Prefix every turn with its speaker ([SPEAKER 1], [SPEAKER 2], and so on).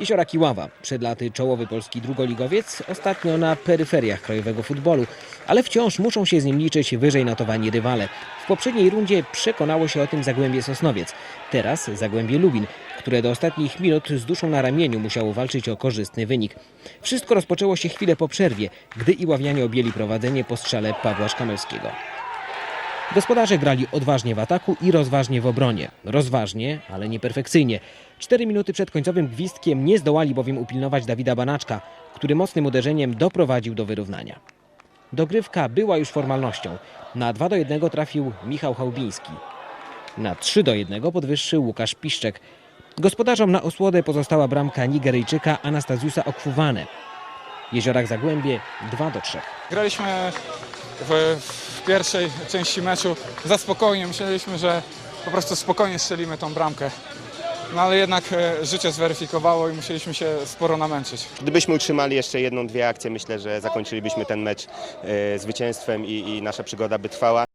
[SPEAKER 1] Jeziora Kiława, przed laty czołowy polski drugoligowiec, ostatnio na peryferiach krajowego futbolu, ale wciąż muszą się z nim liczyć wyżej notowani rywale. W poprzedniej rundzie przekonało się o tym Zagłębie Sosnowiec, teraz Zagłębie Lubin, które do ostatnich minut z duszą na ramieniu musiało walczyć o korzystny wynik. Wszystko rozpoczęło się chwilę po przerwie, gdy Iławianie objęli prowadzenie po strzale Pawła Szkamelskiego. Gospodarze grali odważnie w ataku i rozważnie w obronie. Rozważnie, ale nie perfekcyjnie. Cztery minuty przed końcowym gwizdkiem nie zdołali bowiem upilnować Dawida Banaczka, który mocnym uderzeniem doprowadził do wyrównania. Dogrywka była już formalnością. Na 2 do 1 trafił Michał Chałbiński. Na 3 do 1 podwyższył Łukasz Piszczek. Gospodarzom na osłodę pozostała bramka Nigeryjczyka Anastazjusa Okfuwane. Jeziorak Zagłębie 2 do 3.
[SPEAKER 2] Graliśmy w pierwszej części meczu za spokojnie. Myśleliśmy, że po prostu spokojnie strzelimy tą bramkę. No ale jednak e, życie zweryfikowało i musieliśmy się sporo namęczyć.
[SPEAKER 3] Gdybyśmy utrzymali jeszcze jedną, dwie akcje, myślę, że zakończylibyśmy ten mecz e, zwycięstwem i, i nasza przygoda by trwała.